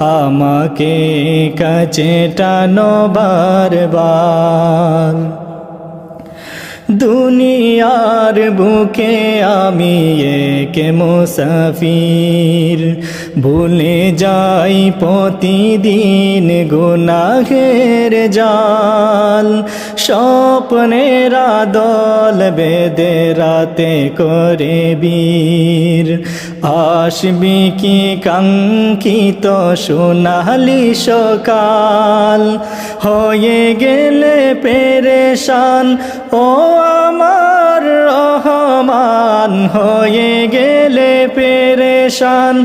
আমাকে কাছে টানো বারবার। দুনিয়ার বুকে আমি এক মুসাফির। ভুলে যাই প্রতিদিন গুনাহের জাল। স্বপ্নের দল বেদে রাতে করে বীর। আসবি কি কাঙ্ক্ষিত সোনালি সকাল? হয়ে গেলে পেরেশান, ও আমার রহমান। হয়ে গেলে পেরেশান